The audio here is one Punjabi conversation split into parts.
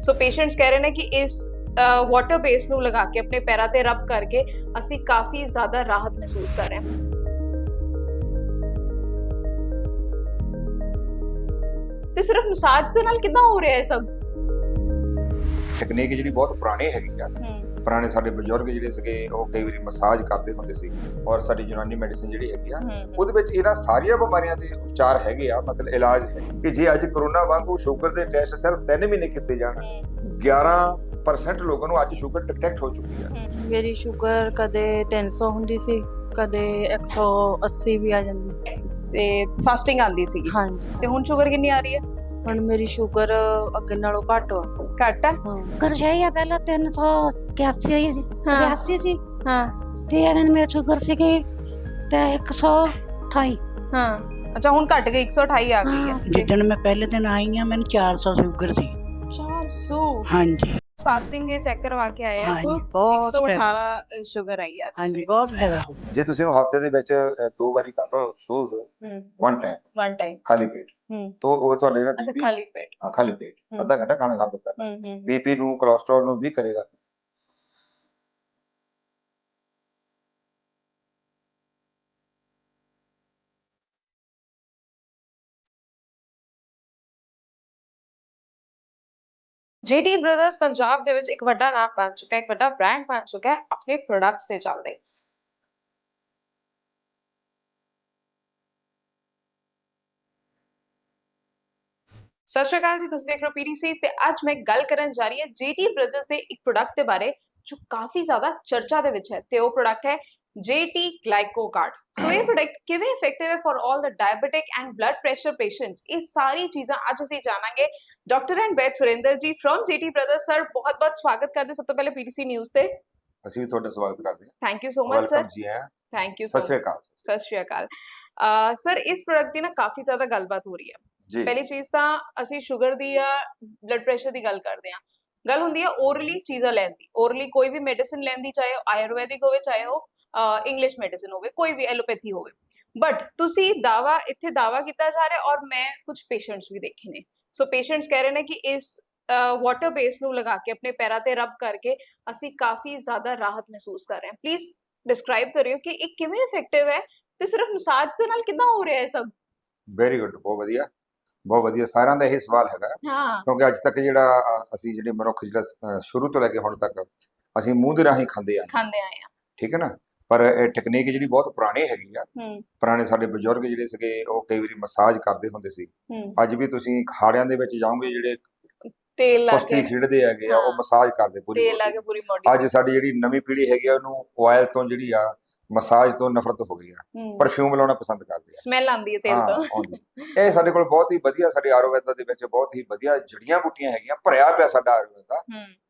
ਸੋ ਪੇਸ਼ੈਂਟਸ ਕਹਿ ਰਹੇ ਨੇ ਕਿ ਇਸ ਵਾਟਰ ਬੇਸ ਨੂੰ ਲਗਾ ਕੇ ਆਪਣੇ ਪੈਰਾਂ ਤੇ ਰਬ ਕਰਕੇ ਅਸੀਂ ਕਾਫੀ ਜ਼ਿਆਦਾ ਰਾਹਤ ਮਹਿਸੂਸ ਕਰ ਰਹੇ ਹਾਂ। ਤੇ ਸਿਰਫ ਮਸਾਜ ਦੇ ਨਾਲ ਕਿਦਾਂ ਹੋ ਰਿਹਾ ਹੈ ਸਭ? ਟੈਕਨੀਕ ਜਿਹੜੀ ਬਹੁਤ ਪੁਰਾਣੀ ਹੈਗੀ ਆ। ਪੁਰਾਣੇ ਸਾਡੇ ਬਜ਼ੁਰਗ ਜਿਹੜੇ ਸੀਗੇ ਉਹ ਕਈ ਵਾਰੀ ਮਸਾਜ ਕਰਦੇ ਹੁੰਦੇ ਸੀ ਔਰ ਸਾਡੀ ਯੂਨਾਨੀ ਮੈਡੀਸਿਨ ਜਿਹੜੀ ਹੈਗੀ ਆ ਉਹਦੇ ਵਿੱਚ ਇਹਨਾਂ ਸਾਰੀਆਂ ਬਿਮਾਰੀਆਂ ਦੇ ਉਪਚਾਰ ਹੈਗੇ ਆ ਮਤਲਬ ਇਲਾਜ ਹੈ। ਕਿ ਜੇ ਅੱਜ ਕਰੋਨਾ ਵਾਂਗੂ ਸ਼ੂਗਰ ਦੇ ਟੈਸਟ ਸਿਰਫ 3 ਮਹੀਨੇ ਕੀਤੇ ਜਾਣ 11% ਲੋਕਾਂ ਨੂੰ ਅੱਜ ਸ਼ੂਗਰ ਡਿਟੈਕਟ ਹੋ ਚੁੱਕੀ ਆ। ਮੇਰੀ ਸ਼ੂਗਰ ਕਦੇ 300 ਹੁੰਦੀ ਸੀ ਕਦੇ 180 ਵੀ ਆ ਜਾਂਦੀ ਸੀ। ਤੇ ਫਾਸਟਿੰਗ ਆਂਦੀ ਸੀਗੀ। ਹਾਂਜੀ। ਤੇ ਹੁਣ ਸ਼ੂਗਰ ਕਿੰਨੀ ਆ ਰਹੀ ਹੈ? ਹੁਣ ਮੇਰੀ ਸ਼ੂਗਰ ਅੱਗੇ ਨਾਲੋਂ ਘੱਟ ਆ। ਘੱਟ ਹੈ। ਹਾਂ ਕਰਜਾਈ ਆ ਪਹਿਲਾਂ 381 ਹੋਈ ਸੀ ਹਾਂ। 83 ਸੀ। ਹਾਂ। ਤੇ ਇਹਨਾਂ ਨੇ ਮੇਰੀ ਸ਼ੂਗਰ ਸੀਗੀ ਤੇ 128 ਹਾਂ। ਅੱਛਾ ਹੁਣ ਘਟ ਗਈ 128 ਆ ਗਈ ਹੈ। ਜਿੱਦਣ ਮੈਂ ਪਹਿਲੇ ਦਿਨ ਆਈ ਆ ਮੈਨੂੰ 400 ਸ਼ੂਗਰ ਸੀ। 400 ਹਾਂਜੀ। ਫਾਸਟਿੰਗ ਇਹ ਚੈੱਕ ਕਰਵਾ ਕੇ ਆਏ ਆ ਹਾਂਜੀ ਬਹੁਤ ਫਾਇਦਾ। 118 ਸ਼ੂਗਰ ਆਈ ਹੈ ਹਾਂਜੀ ਬਹੁਤ ਫਾਇਦਾ। ਹੋ ਜੇ ਤੁਸੀਂ ਹਫ਼ਤੇ ਦੇ ਵਿੱਚ ਅ, ਦੋ ਵਾਰੀ ਕਰ ਲਓ ਸੂਜ਼ ਵਨ ਟਾਈਮ ਵਨ ਟਾਈਮ ਖਾਲੀ ਪੇਟ। ਹੂੰ। ਤੋਂ ਉਹ ਤੁਹਾਡੇ ਅੱਛਾ BP ਖਾਲੀ ਪੇਟ। ਹਾਂ, ਖਾਲੀ ਪੇਟ। ਹੂੰ। ਅੱਧਾ ਘੰਟਾ ਖਾਣਾ ਖਾ ਦਿੱਤਾ ਹੂੰ ਹੂੰ ਬੀਪੀ ਨੂੰ ਕੋਲੇਸਟ੍ਰੋਲ ਨੂੰ ਵੀ ਕਰੇਗਾ। JD ਬ੍ਰਦਰਸ ਪੰਜਾਬ ਦੇ ਵਿੱਚ ਇੱਕ ਵੱਡਾ ਨਾਮ ਬਣ ਚੁੱਕਾ ਹੈ ਇੱਕ ਵੱਡਾ ਬ੍ਰਾਂਡ ਬਣ ਚੁੱਕਾ ਹੈ ਆਪਣੇ ਪ੍ਰੋਡਕਟਸ ਦੇ ਚੱਲਦੇ। ਸਤਿ ਸ਼੍ਰੀ ਅਕਾਲ ਜੀ, ਤੁਸੀਂ ਦੇਖ ਰਹੇ ਹੋ ਪੀਡੀਸੀ ਤੇ ਅੱਜ ਮੈਂ ਗੱਲ ਕਰਨ ਜਾ ਰਹੀ ਹਾਂ JD ਬ੍ਰਦਰਸ ਦੇ ਇੱਕ ਪ੍ਰੋਡਕਟ ਦੇ ਬਾਰੇ, ਜੋ ਕਾਫੀ ਜ਼ਿਆਦਾ ਚਰਚਾ ਦੇ ਵਿੱਚ ਹੈ ਤੇ ਉਹ ਪ੍ਰੋਡਕਟ ਹੈ JT ਗਲਾਈਕੋਕਾਰਡ ਸੋ ਇਹ ਪ੍ਰੋਡਕਟ ਕਿਵੇਂ ਇਫੈਕਟਿਵ ਹੈ for 올 the diabetic and blood pressure patients ਇਹ ਸਾਰੀ ਚੀਜ਼ਾਂ ਅੱਜ ਅਸੀਂ ਜਾਣਾਂਗੇ ਡਾਕਟਰ ਐਂਡ ਵੈਦ ਸੁਰਿੰਦਰ ਜੀ JT ਬ੍ਰਦਰ ਸਰ ਬਹੁਤ-ਬਹੁਤ ਸਵਾਗਤ ਕਰਦੇ ਸਭ ਤੋਂ ਪਹਿਲੇ PTC ਨਿਊਜ਼ ਤੇ ਅਸੀਂ ਵੀ ਤੁਹਾਡਾ ਸਵਾਗਤ ਕਰਦੇ ਹਾਂ। Thank you so much sir ji ਆਇਆਂ। ਥੈਂਕ ਯੂ ਸਤਿ ਸ਼੍ਰੀ ਅਕਾਲ। ਸਤਿ ਸ਼੍ਰੀ ਅਕਾਲ। ਸਰ ਇਸ ਪ੍ਰੋਡਕਟ ਦੀ ਨਾ ਕਾਫੀ ਜ਼ਿਆਦਾ ਗੱਲਬਾਤ ਹੋ ਰਹੀ ਹੈ। ਜੀ। ਪਹਿਲੀ ਚੀਜ਼ ਤਾਂ ਅਸੀਂ ਸ਼ੂਗਰ ਦੀ ਜਾਂ ਬਲੱਡ ਪ੍ਰੈਸ਼ਰ ਦੀ ਗੱਲ ਕਰਦੇ ਹਾਂ। ਗੱਲ ਹੁੰਦੀ ਹੈ ਓਰਲੀ ਚੀਜ਼ਾਂ ਲੈਣ ਦੀ। ਓਰਲੀ ਕੋਈ ਵੀ ਮੈਡੀਸਿਨ ਇੰਗਲਿਸ਼ ਮੈਡੀਸਿਨ ਹੋਵੇ ਕੋਈ ਵੀ ਐਲੋਪੈਥੀ ਹੋਵੇ। ਬਟ ਤੁਸੀਂ ਦਾਵਾ ਇੱਥੇ ਦਾਵਾ ਕੀਤਾ ਜਾ ਰਿਹਾ ਔਰ ਮੈਂ ਕੁਝ ਪੇਸ਼ੈਂਟਸ ਵੀ ਦੇਖੇ ਨੇ। ਸੋ ਪੇਸ਼ੈਂਟਸ ਕਹਿ ਰਹੇ ਨੇ ਕਿ ਇਸ ਵਾਟਰ ਬੇਸ ਨੂੰ ਲਗਾ ਕੇ ਆਪਣੇ ਪੈਰਾਂ ਤੇ ਰਬ ਕਰਕੇ ਅਸੀਂ ਕਾਫੀ ਜ਼ਿਆਦਾ ਰਾਹਤ ਮਹਿਸੂਸ ਕਰ ਰਹੇ ਹਾਂ। ਪਲੀਜ਼ ਡਿਸਕ੍ਰਾਈਬ ਕਰਿਓ ਕਿ ਇਹ ਕਿਵੇਂ ਇਫੈਕਟਿਵ ਹੈ ਤੇ ਸਿਰਫ ਮਸਾਜ ਦੇ ਨਾਲ ਕਿੱਦਾਂ ਹੋ ਰਿਹਾ ਹੈ ਸਭ? ਵੈਰੀ ਗੁੱਡ ਬਹੁਤ ਵਧੀਆ। ਬਹੁਤ ਵਧੀਆ ਸਾਰਿਆਂ ਦਾ ਇਹ ਸਵਾਲ ਹੈਗਾ। ਹਾਂ। ਕਿਉਂਕਿ ਅੱਜ ਤੱਕ ਜਿਹੜਾ ਅਸੀਂ ਜਿਹੜੇ ਮਨੁੱਖ ਜਿਹੜਾ ਸ਼ੁਰੂ ਤੋਂ ਲੈ ਕੇ ਹੁਣ ਤੱਕ ਅਸੀਂ ਮੂੰਹ ਦੇ ਰਾਹੀਂ ਖਾਂਦੇ ਆ ਖਾਂਦੇ ਆਏ ਆ ਠੀਕ ਹੈ ਨਾ? ਪਰ ਇਹ ਟੈਕਨੀਕ ਜਿਹੜੀ ਬਹੁਤ ਪੁਰਾਣੀ ਹੈਗੀ ਆ ਹੂੰ। ਪੁਰਾਣੇ ਸਾਡੇ ਬਜ਼ੁਰਗ ਜਿਹੜੇ ਸੀਗੇ ਉਹ ਕਈ ਵਾਰੀ ਮਸਾਜ ਕਰਦੇ ਹੁੰਦੇ ਸੀ। ਹੂੰ। ਅੱਜ ਵੀ ਤੁਸੀਂ ਖਾੜਿਆਂ ਦੇ ਵਿੱਚ ਜਾਓਗੇ ਜਿਹੜੇ ਤੇਲ ਲਾ ਕੁਸ਼ਤੀ ਕੇ। ਖੇਡਦੇ ਹੈਗੇ ਆ ਉਹ। ਮਸਾਜ ਕਰਦੇ ਪੂਰੀ ਤੇਲ ਲਾ body ਕੇ। ਪੂਰੀ ਬੋਡੀ ਅੱਜ ਸਾਡੀ ਜਿਹੜੀ ਨਵੀਂ ਪੀੜ੍ਹੀ ਹੈਗੀ ਆ ਉਹਨੂੰ ਆਇਲ ਤੋਂ ਜਿਹੜੀ ਆ ਮਸਾਜ ਤੋਂ ਨਫ਼ਰਤ ਹੋ ਗਈ ਆ ਪਰਫਿਊਮ ਲਾਉਣਾ ਪਸੰਦ ਕਰਦੇ ਆ। ਸਮੈਲ ਆਉਂਦੀ ਹੈ ਤੇਲ ਤੋਂ। ਇਹ ਸਾਡੇ ਕੋਲ ਬਹੁਤ ਹੀ ਵਧੀਆ ਸਾਡੇ ਆਯੁਰਵੈਦਾ ਦੇ ਵਿੱਚ ਬਹੁਤ ਹੀ ਵਧੀਆ ਜੜੀਆਂ ਬੂਟੀਆਂ ਹੈਗੀਆਂ ਭਰਿਆ ਪਿਆ ਸਾਡਾ ਆਯੁਰਵੈਦਾ।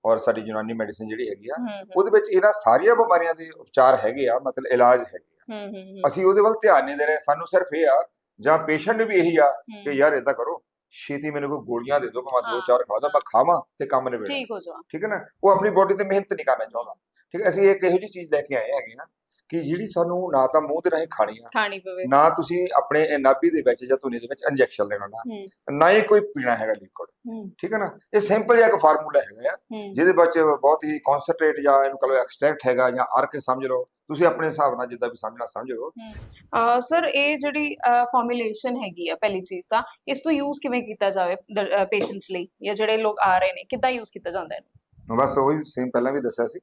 ਔਰ ਸਾਡੀ ਯੂਨਾਨੀ ਮੈਡੀਸਿਨ ਜਿਹੜੀ ਹੈਗੀ ਆ ਉਹਦੇ ਵਿੱਚ ਇਹਨਾਂ ਸਾਰੀਆਂ ਬਿਮਾਰੀਆਂ ਦੇ ਉਪਚਾਰ ਹੈਗੇ ਆ ਮਤਲਬ ਇਲਾਜ ਹੈਗੇ ਆ। ਅਸੀਂ ਉਹਦੇ ਵੱਲ ਧਿਆਨ ਨਹੀਂ ਦੇ ਰਹੇ ਸਾਨੂੰ ਸਿਰਫ ਇਹ ਆ ਜਾਂ ਪੇਸ਼ੈਂਟ ਨੂੰ ਵੀ ਇਹੀ ਆ ਕਿ ਯਾਰ ਇਦਾਂ ਕਰੋ ਛੇਤੀ ਮੈਨੂੰ ਕੋਈ ਗੋਲੀਆਂ ਦੇ ਦਿਓ ਕਿ ਮੈਂ ਦੋ। ਚਾਰ ਖਾ ਦਾਂ ਮੈਂ ਖਾਵਾਂ ਤੇ ਕੰਮ ਨਿਬੇੜ। ਠੀਕ ਹੋ ਜਾ ਠੀਕ ਹੈ ਨਾ? ਉਹ ਆਪਣੀ ਬੋਡੀ ਤੇ ਮਿਹਨਤ ਨਹੀਂ ਕਰਨਾ ਚਾਹੁੰਦਾ। ਠੀਕ ਹੈ ਅਸੀਂ ਇੱਕ ਇਹੋ ਜਿਹੀ ਚੀਜ਼ ਲੈ ਕੇ ਆਏ ਹੈਗੇ ਨਾ ਕਿ ਜਿਹੜੀ ਸਾਨੂੰ ਨਾ ਤਾਂ ਮੂੰਹ ਦੇ ਰਾਹੀਂ ਖਾਣੀ ਆ। ਖਾਣੀ ਪਵੇ। ਨਾ ਤੁਸੀਂ ਆਪਣੇ ਨਾਭੀ ਦੇ ਵਿੱਚ ਜਾਂ ਧੁਨੀ ਦੇ ਵਿੱਚ ਇੰਜੈਕਸ਼ਨ ਲੈਣਾ ਨਾ। ਨਾ ਹੀ ਕੋਈ ਪੀਣਾ ਹੈਗਾ ਲਿਕੁਇਡ ਹੂੰ। ਠੀਕ ਹੈ ਨਾ? ਇਹ ਸਿੰਪਲ ਜਿਹਾ ਇੱਕ ਫਾਰਮੂਲਾ ਹੈਗਾ ਆ। ਜਿਹਦੇ ਵਿੱਚ ਬਹੁਤ ਹੀ ਕਨਸੈਂਟਰੇਟ ਜਾਂ ਇਹਨੂੰ ਕਹੋ ਐਕਸਟ੍ਰੈਕਟ ਹੈਗਾ ਜਾਂ ਅਰਕ ਸਮਝ ਲਓ। ਤੁਸੀਂ ਆਪਣੇ ਹਿਸਾਬ ਨਾਲ ਜਿੱਦਾਂ ਵੀ ਸਮਝਣਾ ਸਮਝ ਲਓ। ਸਰ ਇਹ ਜਿਹੜੀ ਫਾਰਮੂਲੇਸ਼ਨ ਹੈਗੀ ਆ ਪਹਿਲੀ ਚੀਜ਼ ਤਾਂ ਇਸ ਤੋਂ ਯੂਜ਼ ਕਿਵੇਂ ਕੀਤਾ ਜਾਵੇ ਪੇਸ਼ੈਂਟਸ ਲਈ ਜਾਂ ਜਿਹੜੇ ਲੋਕ ਆ ਰਹੇ ਨੇ? ਕਿੱਦਾਂ ਯੂਜ਼ ਕੀਤਾ ਜਾਂਦਾ ਹੈ ਬਸ ਉਹੀ ਸੇਮ ਪਹਿਲਾਂ ਵੀ ਦੱਸਿਆ ਸੀ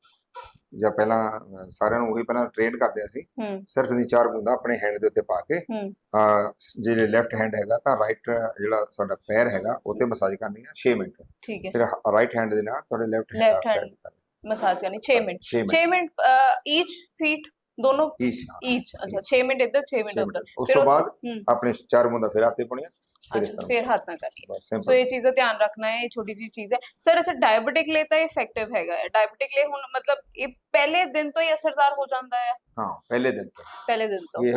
ਜਾਂ ਪਹਿਲਾਂ ਸਾਰਿਆਂ ਨੂੰ ਉਹੀ ਪਹਿਲਾਂ ਟ੍ਰੇਨ ਕਰਦੇ ਸੀ ਸਿਰਫ ਦੀ ਚਾਰ ਬੂੰਦਾਂ ਆਪਣੇ ਹੈਂਡ ਦੇ ਉੱਤੇ ਪਾ ਕੇ ਜਿਹੜੇ ਲੈਫਟ ਹੈਂਡ ਹੈਗਾ ਤਾਂ ਰਾਈਟ ਜਿਹੜਾ ਸਾਡਾ ਪੈਰ ਹੈਗਾ ਉਹ ਤੇ ਮਸਾਜ ਕਰਨੀ ਹੈ 6 ਮਿੰਟ। ਠੀਕ ਹੈ। ਫਿਰ ਰਾਈਟ ਹੈਂਡ ਦੇ ਨਾਲ ਤੁਹਾਡੇ ਲੈਫਟ hand ਮਸਾਜ ਕਰਨੀ। 6 ਮਿੰਟ। 6 6 ਮਿੰਟ ਈਚ ਫੀਟ ਦੋਨੋਂ ਈਚ ਈਚ ਅੱਛਾ 6 ਮਿੰਟ ਇੱਧਰ 6 ਮਿੰਟ ਉੱਧਰ ਉਸ ਫਿਰ ਤੋਂ ਉਹ- ਬਾਅਦ ਹੂੰ ਆਪਣੇ ਚਾਰ ਬੂੰਦਾਂ ਫਿਰ ਆਤੇ ਪੁਣੀਆਂ ਫਿਰ ਇਸ ਅੱਛਾ ਤਰ੍ਹਾਂ ਫਿਰ ਹੱਥ ਨਾਲ ਕਰਨੀ ਹੈ ਬਸ ਸੋ ਸਿੰਪਲ ਇਹ ਚੀਜ਼ ਦਾ ਧਿਆਨ ਰੱਖਣਾ ਹੈ ਇਹ ਛੋਟੀ ਜੀ ਚੀਜ਼ ਹੈ ਸਰ ਅੱਛਾ ਡਾਇਬੀਟਿਕ ਲਈ ਤਾਂ ਇਫੈਕਟਿਵ ਹੈਗਾ ਹੈ ਡਾਇਬੀਟਿਕ ਲਈ ਹੁਣ ਮਤਲਬ ਇਹ ਪਹਿਲੇ ਦਿਨ ਤੋਂ ਹੀ ਅਸਰਦਾਰ ਹੋ ਜਾਂਦਾ ਹੈ ਹਾਂ ਪਹਿਲੇ ਦਿਨ ਤੋਂ ਪਹਿਲੇ ਦਿਨ ਤੋਂ ਇਹ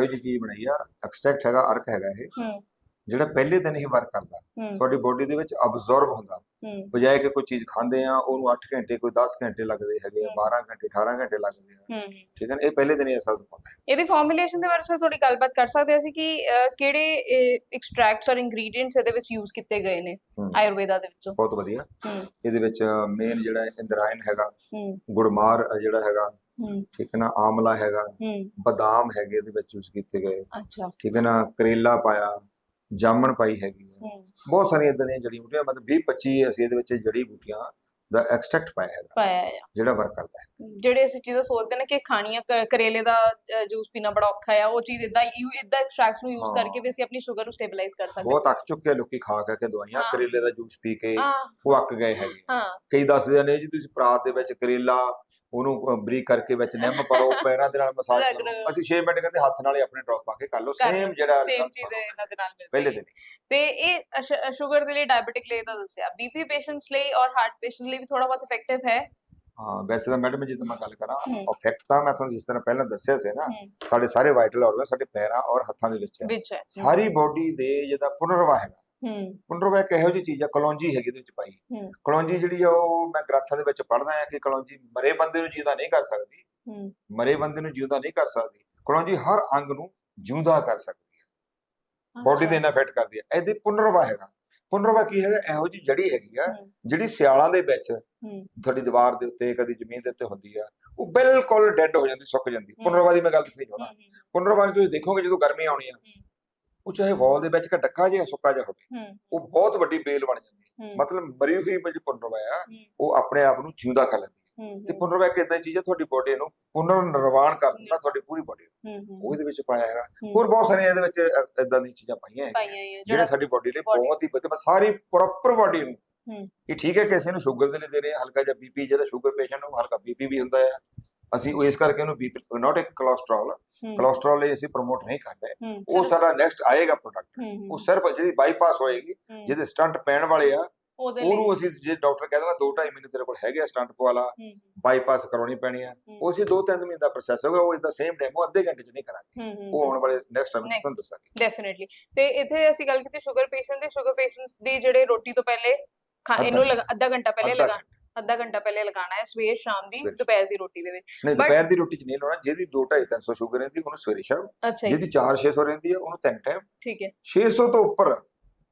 ਜਿਹੜਾ ਪਹਿਲੇ ਦਿਨ ਹੀ ਵਰਕ ਕਰਦਾ ਤੁਹਾਡੀ ਬੋਡੀ ਦੇ ਵਿੱਚ ਅਬਜ਼ਰਬ ਹੁੰਦਾ। ਬਜਾਏ ਕਿ ਕੋਈ ਚੀਜ਼ ਖਾਂਦੇ ਆ ਉਹਨੂੰ 8 ਘੰਟੇ ਕੋਈ 10 ਘੰਟੇ ਲੱਗਦੇ ਹੈਗੇ ਆ ਹਮ। 12 ਘੰਟੇ 18 ਘੰਟੇ ਲੱਗਦੇ ਆ। ਠੀਕ ਹੈ ਨਾ? ਇਹ ਪਹਿਲੇ ਦਿਨ ਹੀ ਅਸਰ ਹੈ। ਇਹਦੀ ਫਾਰਮੂਲੇਸ਼ਨ ਦੇ ਬਾਰੇ ਸਰ ਥੋੜੀ ਗੱਲਬਾਤ ਕਰ ਸਕਦੇ ਅਸੀਂ ਕਿ ਕਿਹੜੇ ਐਕਸਟ੍ਰੈਕਟਸ ਔਰ ਇੰਗਰੀਡੀਐਂਟਸ ਇਹਦੇ ਵਿੱਚ ਯੂਜ਼ ਕੀਤੇ ਗਏ ਨੇ ਆਯੁਰਵੇਦਾ ਦੇ ਵਿੱਚੋਂ? ਬਹੁਤ ਵਧੀਆ। ਇਹਦੇ ਵਿੱਚ ਮੇਨ ਜਿਹੜਾ ਇੰਦਰਾਇਨ ਹੈਗਾ ਗੁੜਮਾਰ ਜਿਹੜਾ ਹੈਗਾ ਠੀਕ ਹੈ ਨਾ? ਆਮਲਾ ਹੈਗਾ ਬਦਾਮ ਹੈਗੇ ਇਹਦੇ ਵਿੱਚ ਯੂਜ਼ ਕੀਤੇ ਗਏ। ਅੱਛਾ। ਠੀਕ ਹੈ ਨਾ? ਕਰੇਲਾ ਪਾਇਆ ਜਾਮਣ ਪਾਈ ਹੈਗੀ ਹੈ। ਬਹੁਤ ਸਾਰੀਆਂ ਇਦਾਂ ਦੀਆਂ ਜੜੀ ਬੂਟੀਆਂ ਮਤਲਬ 20 25 ਅਸੀਂ ਇਹਦੇ ਵਿੱਚ ਜੜੀ ਬੂਟੀਆਂ ਦਾ ਐਕਸਟ੍ਰੈਕਟ ਪਾਇਆ ਹੈਗਾ। ਪਾਇਆ ਆ। ਜਿਹੜਾ ਵਰਕ ਕਰਦਾ ਹੈ। ਜਿਹੜੇ ਅਸੀਂ ਚੀਜ਼ਾਂ ਸੋਚਦੇ ਨੇ ਕਿ ਖਾਣੀਆਂ ਕਰੇਲੇ ਦਾ ਜੂਸ ਪੀਣਾ ਬੜਾ ਔਖਾ ਆ ਉਹ ਚੀਜ਼ ਇਦਾਂ ਇਦਾਂ ਐਕਸਟ੍ਰੈਕਟਸ ਨੂੰ ਯੂਜ਼। ਕਰਕੇ ਵੀ ਅਸੀਂ ਆਪਣੀ ਸ਼ੂਗਰ ਨੂੰ ਸਟੇਬਲਾਈਜ਼ ਕਰ ਸਕਦੇ। ਬਹੁਤ ਅੱਕ ਚੁੱਕੇ ਲੋਕੀ ਖਾ ਖਾ ਕੇ ਦਵਾਈਆਂ। ਕਰੇਲੇ ਦਾ ਜੂਸ ਪੀ ਕੇ ਉਹ ਅੱਕ ਗਏ ਹੈਗੇ। ਹਾਂ। ਕਈ ਦੱਸਦੇ ਨੇ ਜੀ ਤੁਸੀਂ ਪਰਾਤ ਦੇ ਵਿੱਚ ਕਰੇਲਾ ਉਹਨੂੰ ਬਰੀਕ ਕਰਕੇ ਵਿੱਚ ਨਿੰਮ ਪਾਓ ਪੈਰਾਂ ਦੇ ਨਾਲ ਮਸਾਜ। ਕਰੋ ਅਸੀਂ 6 ਮਿੰਟ ਕਹਿੰਦੇ ਹੱਥ ਨਾਲ ਆਪਣੇ ਡ੍ਰੌਪ ਪਾ ਕੇ ਕਰ ਲਓ ਸੇਮ ਜਿਹੜਾ ਸੇਮ ਚੀਜ਼ ਇਹਨਾਂ ਦੇ ਨਾਲ ਮਿਲ ਪਹਿਲੇ। ਦਿਨ ਤੇ ਇਹ ਸ਼ੂਗਰ ਦੇ ਲਈ ਡਾਇਬੀਟਿਕ ਲਈ ਤਾਂ ਦੱਸਿਆ ਬੀਪੀ ਪੇਸ਼ੈਂਟਸ ਲਈ ਔਰ ਹਾਰਟ ਪੇਸ਼ੈਂਟਸ ਲਈ ਵੀ ਥੋੜਾ ਬਹੁਤ ਇਫੈਕਟਿਵ ਹੈ ਹਾਂ ਵੈਸੇ ਤਾਂ ਮੈਡਮ ਜਿੱਦਾਂ ਮੈਂ ਗੱਲ ਕਰਾਂ। ਇਫੈਕਟ ਤਾਂ ਮੈਂ ਤੁਹਾਨੂੰ ਜਿਸ ਤਰ੍ਹਾਂ ਪਹਿਲਾਂ ਦੱਸਿਆ ਸੀ ਨਾ। ਸਾਡੇ ਸਾਰੇ ਵਾਈਟਲ ਆਰਗਨ ਸਾਡੇ ਪੈਰਾਂ ਔਰ ਹੱਥਾਂ ਦੇ ਵਿੱਚ ਹੈ ਵਿੱਚ ਹੈ ਸਾਰੀ ਬੋਡੀ ਦੇ ਜਿਹਦਾ ਪੁਨਰਵਾ ਹੈਗਾ ਹੂੰ। ਪੁਨਰਵਾ ਇੱਕ ਇਹੋ ਜਿਹੀ ਚੀਜ਼ ਆ ਕਲੌਂਜੀ ਹੈਗੀ ਇਹਦੇ ਵਿੱਚ ਪਾਈ। ਹੂੰ। ਕਲੌਂਜੀ ਜਿਹੜੀ ਆ ਉਹ ਮੈਂ ਗ੍ਰੰਥਾਂ ਦੇ ਵਿੱਚ ਪੜ੍ਹਦਾ ਆ ਕਿ ਕਲੌਂਜੀ ਮਰੇ ਬੰਦੇ ਨੂੰ ਜਿਉਂਦਾ ਨਹੀਂ ਕਰ ਸਕਦੀ। ਹੂੰ। ਮਰੇ ਬੰਦੇ ਨੂੰ ਜਿਉਂਦਾ ਨਹੀਂ ਕਰ ਸਕਦੀ। ਕਲੌਂਜੀ ਹਰ ਅੰਗ ਨੂੰ ਜਿਉਂਦਾ ਕਰ ਸਕਦੀ ਹੈ ਬੋਡੀ ਦੇ ਨਾਲ ਇਫੈਕਟ ਕਰਦੀ ਹੈ ਇਹਦੀ ਪੁਨਰਵਾ ਹੈਗਾ। ਪੁਨਰਵਾ ਕੀ ਹੈਗਾ? ਇਹੋ ਜਿਹੀ ਜੜੀ ਹੈਗੀ ਆ। ਜਿਹੜੀ ਸਿਆਲਾਂ ਦੇ ਵਿੱਚ ਤੁਹਾਡੀ ਦੀਵਾਰ ਦੇ ਉੱਤੇ ਕਦੀ ਜ਼ਮੀਨ ਦੇ ਉੱਤੇ ਹੁੰਦੀ ਆ ਉਹ ਬਿਲਕੁਲ ਡੈੱਡ ਹੋ ਜਾਂਦੀ ਸੁੱਕ ਜਾਂਦੀ। ਪੁਨਰਵਾ ਦੀ ਮੈਂ ਗੱਲ ਦੱਸਣੀ ਚਾਹੁੰਦਾ। ਪੁਨਰਵਾ ਨੂੰ ਤੁਸੀਂ ਦੇਖੋਗੇ ਜਦੋਂ ਗਰਮੀ ਆਉਣੀ ਆ। ਉਹ ਚਾਹੇ ਵਾਲ ਦੇ ਵਿੱਚ ਇੱਕ ਡੱਕਾ ਜਿਹਾ ਸੁੱਕਾ ਜਿਹਾ ਹੋਵੇ ਉਹ ਬਹੁਤ ਵੱਡੀ ਬੇਲ ਬਣ ਜਾਂਦੀ ਹੈ। ਮਤਲਬ ਮਰੀ ਹੋਈ ਜਿਹੜੀ ਪੁਨਰਵਾ ਆ ਹੂੰ। ਉਹ ਆਪਣੇ ਆਪ ਨੂੰ ਜਿਉਂਦਾ ਕਰ ਲੈਂਦੀ ਹੈ। ਤੇ ਪੁਨਰਵਾ ਇੱਕ ਇਦਾਂ ਦੀ ਚੀਜ਼ ਹੈ? ਤੁਹਾਡੀ ਬੋਡੀ ਨੂੰ ਪੁਨਰ ਨਿਰਵਾਣ ਕਰ ਦਿੰਦਾ ਤੁਹਾਡੀ ਪੂਰੀ ਬੋਡੀ ਨੂੰ। ਉਹ ਇਹਦੇ ਵਿੱਚ ਪਾਇਆ ਹੈਗਾ। ਹੋਰ ਬਹੁਤ ਸਾਰੀਆਂ ਇਹਦੇ ਵਿੱਚ ਇਦਾਂ ਦੀਆਂ ਚੀਜ਼ਾਂ ਪਾਈਆਂ ਹੀ ਜਿਹੜੇ ਸਾਡੀ ਬੋਡੀ ਲਈ ਬਹੁਤ ਹੀ ਵਧੀਆ ਸਾਰੀ ਪ੍ਰੋਪਰ ਬੋਡੀ ਨੂੰ। ਇਹ ਠੀਕ ਹੈ ਕਿਸੇ ਨੂੰ ਸ਼ੂਗਰ ਦੇ ਲਈ ਦੇ ਰਹੇ ਹਲਕਾ ਜਿਹਾ ਬੀਪੀ ਜਿਹੜਾ ਸ਼ੂਗਰ ਪੇਸ਼ੈਂਟ ਨੂੰ ਹਲਕਾ ਬੀਪੀ ਵੀ ਹੁੰਦਾ ਹੈ ਅਸੀਂ ਉਹ ਇਸ ਕਰਕੇ ਉਹਨੂੰ ਬੀਪੀ ਨਾਟ ਇੱਕ ਕੋਲੇਸਟ੍ਰੋਲ ਕੋਲੇਸਟ੍ਰੋਲ ਲਈ ਅਸੀਂ ਪ੍ਰਮੋਟ ਨਹੀਂ ਕਰ ਰਹੇ। ਉਹ ਸਾਡਾ ਨੈਕਸਟ ਆਏਗਾ ਪ੍ਰੋਡਕਟ ਉਹ ਸਿਰਫ ਜਿਹੜੀ ਬਾਈਪਾਸ ਹੋਏਗੀ ਜਿਹਦੇ ਸਟੰਟ ਪੈਣ ਵਾਲੇ ਆ ਉਹਨੂੰ ਅਸੀਂ ਜੇ ਡਾਕਟਰ ਕਹਿ ਦੇਗਾ 2.5 ਮਹੀਨੇ ਤੇਰੇ ਕੋਲ ਹੈਗੇ ਸਟੰਟ ਪਵਾਲਾ ਬਾਈਪਾਸ ਕਰਾਉਣੀ ਪੈਣੀ ਆ। ਉਹ ਅਸੀਂ 2-3 ਮਹੀਨੇ ਦਾ ਪ੍ਰੋਸੈਸ ਹੋਗਾ ਉਹ ਇਦਾਂ ਸੇਮ ਡੈਮੋ ਅੱਧੇ ਘੰਟੇ ਚ ਨਹੀਂ ਕਰਾਂਗੇ। ਉਹ ਆਉਣ ਵਾਲੇ ਨੈਕਸਟ ਟਾਈਮ. ਤੁਹਾਨੂੰ ਦੱਸਾਂਗੇ। ਡੈਫੀਨਿਟਲੀ ਤੇ ਇੱਥੇ ਅਸੀਂ ਗੱਲ ਕੀਤੀ ਸ਼ੂਗਰ ਪੇਸ਼ੈਂਟ ਦੀ। ਸ਼ੂਗਰ ਪੇਸ਼ੈਂਟਸ ਦੀ ਜਿਹੜੇ ਰੋਟੀ ਤੋਂ ਪਹਿਲੇ ਇਹਨੂੰ ਅੱਧਾ ਘੰਟਾ ਪਹਿਲੇ ਲਗਾ ਅੱਧਾ ਘੰਟਾ ਪਹਿਲੇ ਲਗਾਉਣਾ ਹੈ ਸਵੇਰ ਸ਼ਾਮ ਦੀ ਸਵੇਰ। ਦੁਪਹਿਰ ਦੀ ਰੋਟੀ ਦੇ ਵਿੱਚ। ਨਹੀਂ But- ਦੁਪਹਿਰ ਦੀ ਰੋਟੀ ਚ ਨਹੀਂ ਲਾਉਣਾ ਜਿਹਦੀ 2.5 300 ਸ਼ੂਗਰ ਰਹਿੰਦੀ ਉਹਨੂੰ ਸਵੇਰੇ ਸ਼ਾਮ। ਅੱਛਾ ਜੀ। ਜਿਹਦੀ 4-600 ਰਹਿੰਦੀ ਹੈ ਉਹਨੂੰ ਤਿੰਨ ਟਾਈਮ ਠੀਕ ਹੈ। 600 ਤੋਂ ਉੱਪਰ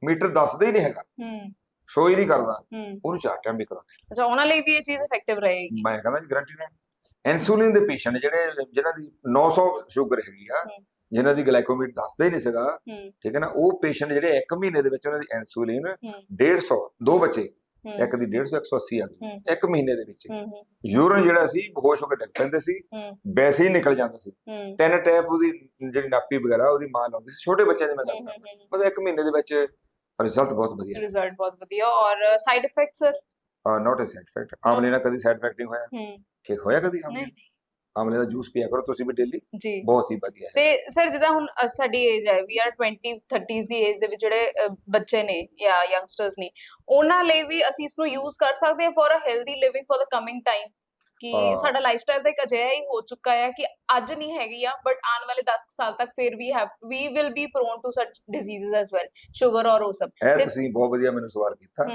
ਮੀਟਰ ਦੱਸਦਾ ਹੀ ਨਹੀਂ ਹੈਗਾ। ਹੂੰ। ਸ਼ੋ ਹੀ ਨਹੀਂ ਕਰਦਾ। ਹੂੰ। ਉਹਨੂੰ ਚਾਰ ਟਾਈਮ ਵੀ ਕਰਾਉਂਦੇ ਅੱਛਾ ਉਹਨਾਂ ਲਈ ਵੀ ਇਹ ਚੀਜ਼ ਇਫੈਕਟਿਵ ਰਹੇਗੀ। ਮੈਂ ਕਹਿੰਦਾ ਜੀ ਗਰੰਟੀ ਨਾਲ ਇਨਸੂਲਿਨ ਦੇ ਪੇਸ਼ੈਂਟ ਜਿਹੜੇ ਜਿਨ੍ਹਾਂ ਦੀ 900 ਸ਼ੂਗਰ ਹੈਗੀ ਆ ਹੂੰ। ਜਿਨ੍ਹਾਂ ਦੀ ਗਲਾਈਕੋਮੀਟ ਦੱਸਦਾ ਹੀ ਨਹੀਂ ਸੀਗਾ ਹੂੰ। ਠੀਕ ਹੈ ਨਾ ਉਹ ਪੇਸ਼ੈਂਟ ਜਿਹੜੇ ਇੱਕ ਮਹੀਨੇ ਦੇ ਵਿੱਚ ਉਹਨਾਂ ਦੀ ਇਨਸੂਲਿਨ ਹੂੰ। 150 ਦੋ ਬੱਚੇ ਇੱਕ ਦੀ 150 180 ਆ ਗਈ। ਇੱਕ ਮਹੀਨੇ ਦੇ ਵਿੱਚ। ਯੂਰਨ ਜਿਹੜਾ ਸੀ ਬੇਹੋਸ਼ ਹੋ ਕੇ ਡਿੱਗ ਪੈਂਦੇ ਸੀ। ਵੈਸੇ ਹੀ ਨਿਕਲ ਜਾਂਦਾ ਸੀ। ਤਿੰਨ ਟੈਪ ਉਹਦੀ ਜਿਹੜੀ ਨਾਪੀ ਵਗੈਰਾ ਉਹਦੀ ਮਾਂ ਲਾਉਂਦੀ ਸੀ। ਛੋਟੇ ਬੱਚਿਆਂ ਦੀ ਮੈਂ ਗੱਲ ਕਰਦਾ। ਮਤਲਬ ਇੱਕ ਮਹੀਨੇ ਦੇ ਵਿੱਚ ਰਿਜ਼ਲਟ ਬਹੁਤ ਵਧੀਆ। ਰਿਜ਼ਲਟ ਬਹੁਤ ਵਧੀਆ। ਔਰ side effects sir not a side effect ਆਮਲੇ ਨਾਲ ਕਦੀ ਸਾਈਡ ਇਫੈਕਟ ਨਹੀਂ ਹੋਇਆ। ਕਿ ਹੋਇਆ ਕਦੀ ਆਮਲੇ ਨਹੀਂ। ਆਮਲੇ ਦਾ ਜੂਸ ਪੀਆ ਕਰੋ ਤੁਸੀਂ ਵੀ ਡੇਲੀ ਬਹੁਤ ਹੀ ਵਧੀਆ ਤੇ ਸਰ ਜਿੱਦਾਂ ਹੁਣ ਸਾਡੀ ਏਜ ਹੈ ਵੀ ਆਰ 20 30s ਦੀ ਏਜ ਦੇ ਵਿੱਚ ਜਿਹੜੇ ਬੱਚੇ ਨੇ ਜਾਂ ਯੰਗਸਟਰਸ ਨੇ ਉਹਨਾਂ ਲਈ ਵੀ ਅਸੀਂ ਇਸ ਨੂੰ ਯੂਜ਼ ਕਰ ਸਕਦੇ ਹਾਂ for a healthy living for the coming time ਕਿ ਹਾਂ। ਸਾਡਾ ਲਾਈਫਸਟਾਈਲ ਤਾਂ ਇੱਕ ਅਜਿਹਾ ਹੀ ਹੋ ਚੁੱਕਾ ਹੈ ਕਿ ਅੱਜ ਨਹੀਂ ਹੈਗੀ ਆ ਬਟ ਆਉਣ ਵਾਲੇ 10 ਸਾਲ ਤੱਕ ਫਿਰ ਵੀ have we will be prone to such diseases as well sugar ਔਰ ਉਹ ਸਭ ਇਹ ਤੁਸੀਂ ਬਹੁਤ ਵਧੀਆ ਮੈਨੂੰ ਸਵਾਲ ਕੀਤਾ।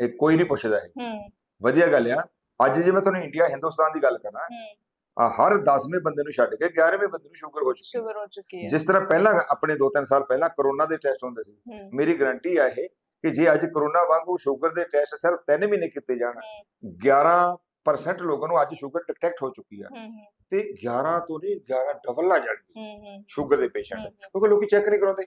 ਇਹ ਕੋਈ ਨਹੀਂ ਪੁੱਛਦਾ ਹੈ। ਵਧੀਆ ਗੱਲ ਆ। ਅੱਜ ਜੇ ਮੈਂ ਤੁਹਾਨੂੰ ਇੰਡੀਆ ਹਿੰਦੁਸਤਾਨ ਦੀ ਗੱਲ ਕਰਾਂ ਹਰ 10ਵੇਂ ਬੰਦੇ ਨੂੰ ਛੱਡ ਕੇ 11ਵੇਂ ਬੰਦੇ ਨੂੰ ਸ਼ੂਗਰ ਹੋ ਚੁੱਕੀ ਹੈ। ਸ਼ੂਗਰ ਹੋ ਚੁੱਕੀ ਹੈ। ਜਿਸ ਤਰ੍ਹਾਂ ਪਹਿਲਾਂ ਆਪਣੇ 2-3 ਸਾਲ ਪਹਿਲਾਂ ਕਰੋਨਾ ਦੇ ਟੈਸਟ ਹੁੰਦੇ ਸੀ। ਮੇਰੀ ਗਾਰੰਟੀ ਆ ਇਹ ਕਿ ਜੇ ਅੱਜ ਕਰੋਨਾ ਵਾਂਗੂ ਸ਼ੂਗਰ ਦੇ ਟੈਸਟ ਸਿਰਫ 3 ਮਹੀਨੇ ਕੀਤੇ ਜਾਣ 11% ਲੋਕਾਂ ਨੂੰ ਅੱਜ ਸ਼ੂਗਰ ਡਿਟੈਕਟ ਹੋ ਚੁੱਕੀ ਆ। ਤੇ 11 ਤੋਂ ਨਹੀਂ 11 ਡਬਲ ਆ ਜਾਣਗੇ ਸ਼ੂਗਰ ਦੇ ਪੇਸ਼ੈਂਟ ਕਿਉਂਕਿ ਲੋਕੀ ਚੈੱਕ ਨਹੀਂ ਕਰਾਉਂਦੇ।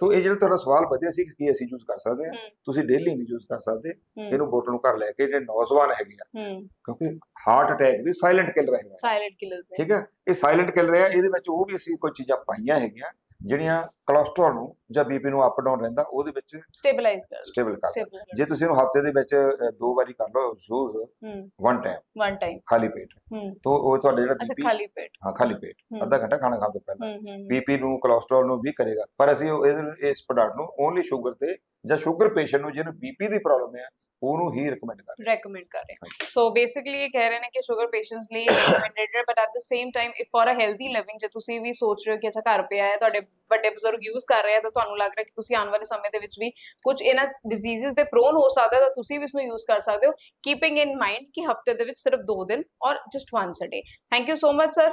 ਤੋਂ ਇਹ ਜਿਹੜਾ ਤੁਹਾਡਾ ਸਵਾਲ ਵਧਿਆ ਸੀ ਕਿ ਕੀ ਅਸੀਂ ਯੂਜ਼ ਕਰ ਸਕਦੇ ਹਾਂ ਹੂੰ। ਤੁਸੀਂ ਡੇਲੀ ਨਹੀਂ ਯੂਜ਼ ਕਰ ਸਕਦੇ ਹੂੰ। ਇਹਨੂੰ ਬੋਟਲ ਨੂੰ ਘਰ ਲੈ ਕੇ ਜਿਹੜੇ ਨੌਜਵਾਨ ਹੈਗੇ ਆ ਹੂੰ। ਕਿਉਂਕਿ ਹਾਰਟ ਅਟੈਕ ਵੀ ਸਾਇਲੈਂਟ ਕਿਲਰ ਹੈਗਾ। ਸਾਇਲੈਂਟ ਕਿਲਰਸ ਨੇ ਠੀਕ ਹੈ? ਇਹ ਸਾਇਲੈਂਟ ਕਿਲਰ ਹੈ ਇਹਦੇ ਵਿੱਚ ਉਹ ਵੀ ਅਸੀਂ ਕੋਈ ਚੀਜ਼ਾਂ ਪਾਈਆਂ ਹੈਗੀਆਂ ਜਿਹੜੀਆਂ ਕੋਲੇਸਟ੍ਰੋਲ ਨੂੰ ਜਾਂ ਬੀਪੀ ਨੂੰ ਅਪ ਡਾਊਨ ਰਹਿੰਦਾ ਉਹਦੇ ਵਿੱਚ ਸਟੇਬਲਾਈਜ਼ ਕਰ ਸਟੇਬਲ ਕਰਦਾ ਸਟੇਬਲ ਜੇ ਤੁਸੀਂ ਇਹਨੂੰ ਹਫ਼ਤੇ ਦੇ ਵਿੱਚ ਅ, ਦੋ ਵਾਰੀ ਕਰ ਲਓ ਯੂਜ਼ ਹੂੰ। ਵਨ ਟਾਈਮ ਵਨ ਟਾਈਮ ਖਾਲੀ ਪੇਟ। ਹੂੰ। ਤੋਂ ਉਹ ਤੁਹਾਡੇ ਜਿਹੜਾ ਅੱਛਾ ਬੀਪੀ ਖਾਲੀ ਪੇਟ। ਹਾਂ ਖਾਲੀ ਪੇਟ। ਹੂੰ, ਅੱਧਾ ਘੰਟਾ ਖਾਣਾ ਖਾਣ ਤੋਂ ਪਹਿਲਾਂ। ਹੂੰ ਹੂੰ ਬੀਪੀ ਨੂੰ ਕੋਲੇਸਟ੍ਰੋਲ ਨੂੰ ਵੀ ਕਰੇਗਾ। ਪਰ ਅਸੀਂ ਉਹ ਇਹਦੇ ਇਸ ਪ੍ਰੋਡਕਟ ਨੂੰ ਓਨਲੀ ਸ਼ੂਗਰ ਤੇ ਜਾਂ ਸ਼ੂਗਰ ਪੇਸ਼ੈਂਟ ਨੂੰ ਜਿਹਨੂੰ ਬੀਪੀ ਦੀ ਪ੍ਰੋਬਲਮ ਹੈ ਉਹਨੂੰ ਹੀ ਰეკਮੈਂਡ ਕਰ ਰეკਮੈਂਡ ਕਰ ਰਹੇ ਸੋ ਬੇਸਿਕਲੀ ਇਹ ਕਹਿ ਰਹੇ ਨੇ ਕਿ ਸ਼ੂਗਰ ਪੇਸ਼ੈਂਟਸ ਲਈ ਰეკਮੈਂਡਡ ਹੈ but at the same time if for a healthy living ਜੇ ਤੁਸੀਂ ਵੀ ਸੋਚ ਰਹੇ ਹੋ ਕਿ ਅੱਛਾ ਘਰ ਪਿਆ ਹੈ ਤੁਹਾਡੇ ਵੱਡੇ ਬਜ਼ੁਰਗ ਯੂਜ਼ ਕਰ ਰਹੇ ਆ ਤਾਂ ਤੁਹਾਨੂੰ ਲੱਗ ਰਿਹਾ ਕਿ ਤੁਸੀਂ ਆਉਣ ਵਾਲੇ ਸਮੇਂ ਦੇ ਵਿੱਚ ਵੀ ਕੁਝ ਇਹਨਾਂ ਡਿਜ਼ੀਜ਼ਸ ਦੇ ਪ੍ਰੋਨ ਹੋ ਸਕਦਾ ਤਾਂ ਤੁਸੀਂ ਵੀ ਇਸ ਨੂੰ ਯੂਜ਼ ਕਰ ਸਕਦੇ ਹੋ। ਕੀਪਿੰਗ ਇਨ ਮਾਈਂਡ ਕਿ ਹਫ਼ਤੇ ਦੇ ਵਿੱਚ ਸਿਰਫ 2 ਦਿਨ ਔਰ just once a day thank you so much sir